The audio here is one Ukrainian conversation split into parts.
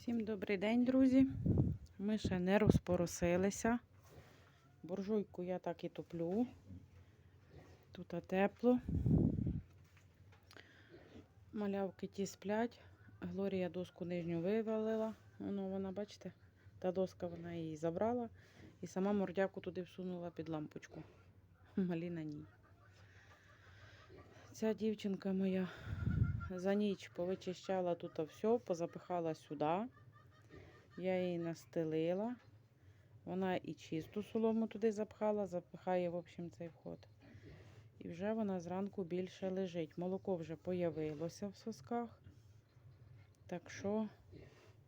Всім добрий день, друзі. Ми ще не розпоросилися. Буржуйку я так і топлю. Тут тепло. Малявки ті сплять. Глорія доску нижню вивалила. Воно вона, бачите, та доска вона її забрала і сама мордяку туди всунула під лампочку. Малі на ній. Ця дівчинка моя за ніч повичищала тут все, позапихала сюди. Я її настелила. Вона і чисту солому туди запхала, запихає, в общем, цей вход. І вже вона зранку більше лежить. Молоко вже появилося в сосках. Так що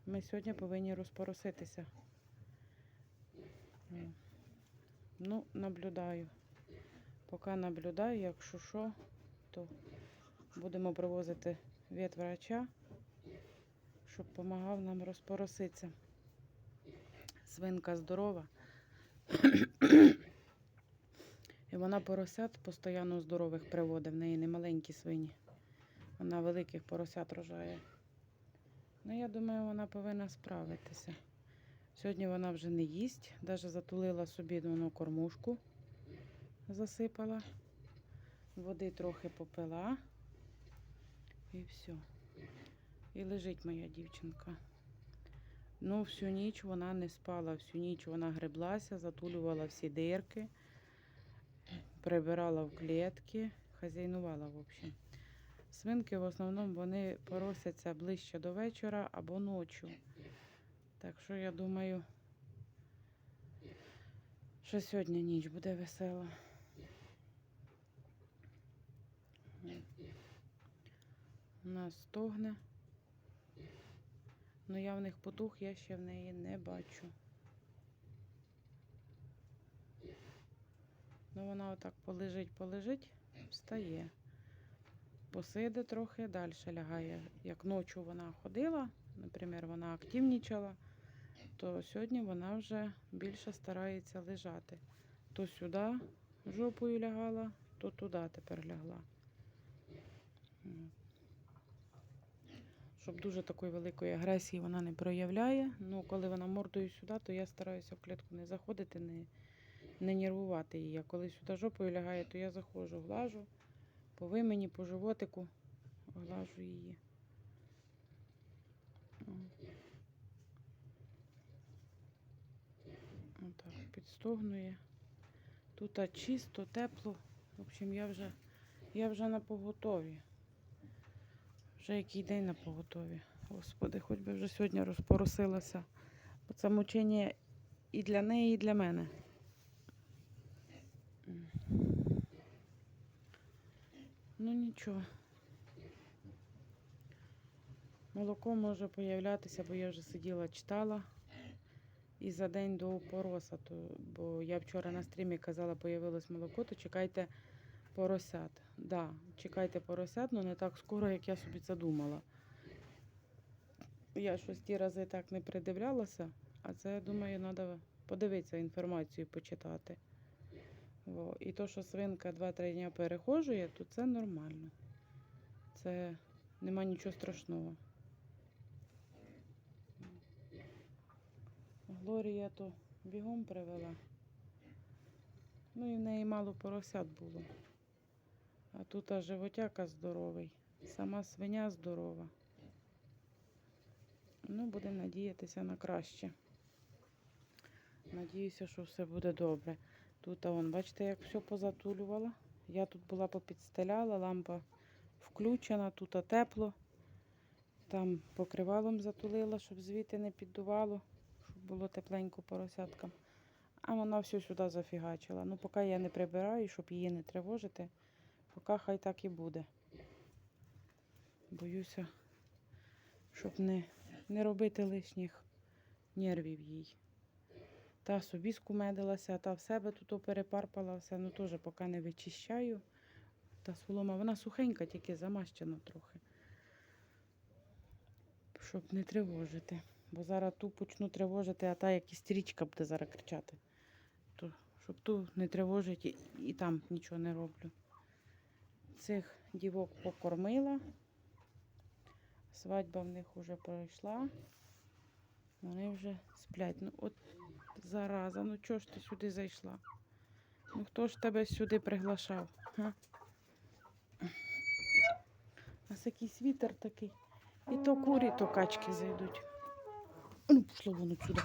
ми сьогодні повинні розпороситися. Ну, наблюдаю. Поки наблюдаю, якщо що, то будемо привозити ветврача, щоб допомагав нам розпороситися. Свинка здорова. І вона поросят постійно здорових приводить. В неї не маленькі свині. Вона великих поросят рожає. Ну, я думаю, вона повинна справитися. Сьогодні вона вже не їсть, навіть затулила собі воно кормушку, засипала, води трохи попила. І все. І лежить моя дівчинка. Ну, всю ніч вона не спала, всю ніч вона греблася, затулювала всі дирки, прибирала в клітки, хазяйнувала, в общем. Свинки в основному вони поросяться ближче до вечора або ночі. Так що я думаю, що сьогодні ніч буде весела. Нас стогне. Ну я в них потух, я ще в неї не бачу. Ну вона отак полежить, полежить, встає. Посиде трохи, далі лягає. Як ночі вона ходила, наприклад, вона активнічала, то сьогодні вона вже більше старається лежати. То сюди жопою лягала, то туди тепер лягла. Щоб дуже такої великої агресії вона не проявляє. Ну, коли вона мордою сюди, то я стараюся в клітку не заходити, не, не нервувати її. А коли сюди жопою лягає, то я заходжу, глажу по вимені, по животику, глажу її. Отак, підстогнує. Тут чисто, тепло. В общем, я вже, я вже на поготові. Вже який день на поготові. Господи, хоч би вже сьогодні розпоросилася. Бо це мучення і для неї, і для мене. Ну нічого. Молоко може появлятися, бо я вже сиділа, читала. І за день до пороса, то, бо я вчора на стрімі казала, появилось молоко, то чекайте поросят. Да, чекайте поросят, але не так скоро, як я собі це думала. Я щось ті рази так не придивлялася, а це, думаю, треба подивитися інформацію, почитати. Во. І то, що свинка 2-3 дні перехожує, то це нормально. Це нема нічого страшного. Глорія то бігом привела. Ну і в неї мало поросят було. А тут аж животяка здоровий, сама свиня здорова. Ну, будемо надіятися на краще. Надіюся, що все буде добре. Тут, а вон, бачите, як все позатулювала. Я тут була попідстеляла, лампа включена, тут а тепло. Там покривалом затулила, щоб звідти не піддувало, щоб було тепленько поросяткам. А вона все сюди зафігачила. Ну, поки я не прибираю, щоб її не тривожити, поки хай так і буде. Боюся, щоб не, не робити лишніх нервів їй. Та собі скумедилася, та в себе тут перепарпала все, ну теж поки не вичищаю. Та солома, вона сухенька, тільки замащена трохи. Щоб не тривожити. Бо зараз ту почну тривожити, а та як істеричка буде зараз кричати. То, щоб ту не тривожити і, і там нічого не роблю. Цих дівок покормила. Свадьба в них вже пройшла. Вони вже сплять. Ну от зараза, ну чого ж ти сюди зайшла? Ну хто ж тебе сюди приглашав? Га? У нас якийсь вітер такий. І то курі, то качки зайдуть. Ну, пішло воно сюди.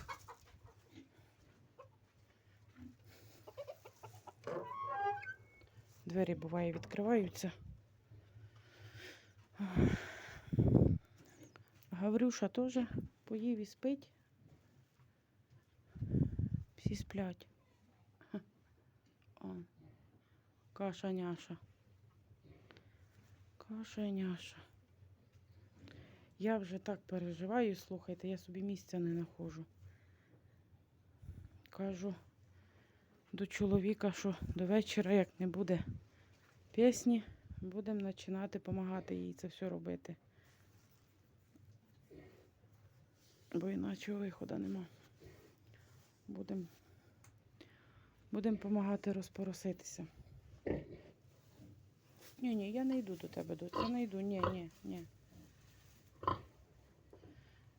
Двері буває відкриваються. Гаврюша теж поїв і спить. Всі сплять. Ха. О, каша няша. Каша няша. Я вже так переживаю, слухайте, я собі місця не знаходжу. Кажу до чоловіка, що до вечора, як не буде пісні, будемо починати допомагати їй це все робити. Бо іначе виходу нема. Будемо будем допомагати розпороситися. Ні, ні, я не йду до тебе, до я не йду, ні, ні, ні.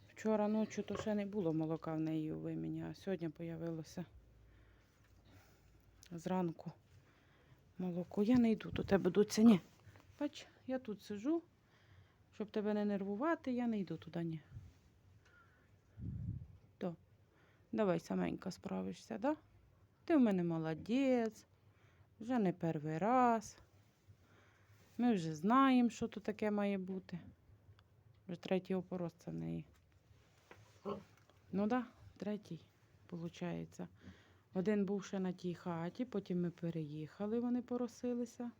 Вчора ночі то ще не було молока в неї у вимені, а сьогодні появилося зранку молоко. Я не йду до тебе, доця, ні. Бач, я тут сижу, щоб тебе не нервувати, я не йду туди, ні. То. Давай саменька справишся, да? Ти в мене молодець, вже не перший раз. Ми вже знаємо, що тут таке має бути. Вже третій опорос це в неї. Ну так, да, третій, виходить. Один був ще на тій хаті, потім ми переїхали, вони поросилися.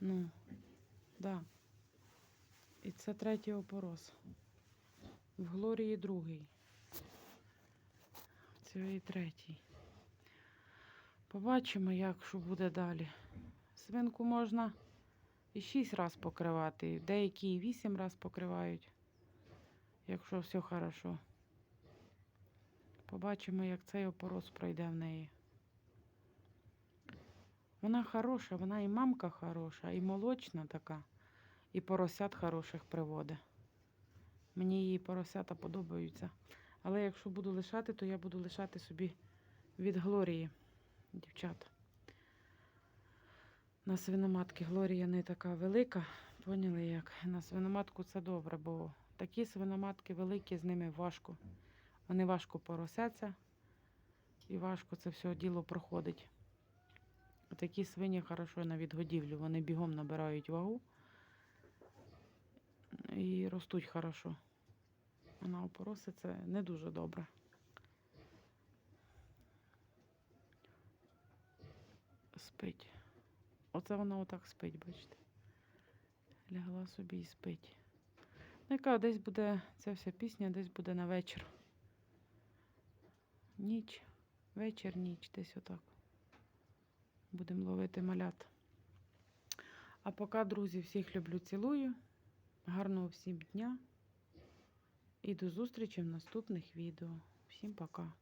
Ну, да. І це третій опорос. В Глорії другий. Це і третій. Побачимо, як що буде далі. Свинку можна і шість раз покривати, деякі і вісім раз покривають, якщо все хорошо. Побачимо, як цей опорос пройде в неї. Вона хороша, вона і мамка хороша, і молочна така, і поросят хороших приводить. Мені її поросята подобаються. Але якщо буду лишати, то я буду лишати собі від Глорії, дівчата. На свиноматки Глорія не така велика. Поняли як? На свиноматку це добре, бо такі свиноматки великі, з ними важко. Вони важко поросяться і важко це все діло проходить. Такі свині хорошо на відгодівлю. Вони бігом набирають вагу і ростуть хорошо. А на опороси це не дуже добре. Спить. Оце вона отак спить, бачите. Лягла собі і спить. Ну, яка десь буде ця вся пісня, десь буде на вечір. Ніч, вечір, ніч, десь отак. Будемо ловити малят. А поки, друзі, всіх люблю, цілую. Гарного всім дня. І до зустрічі в наступних відео. Всім пока.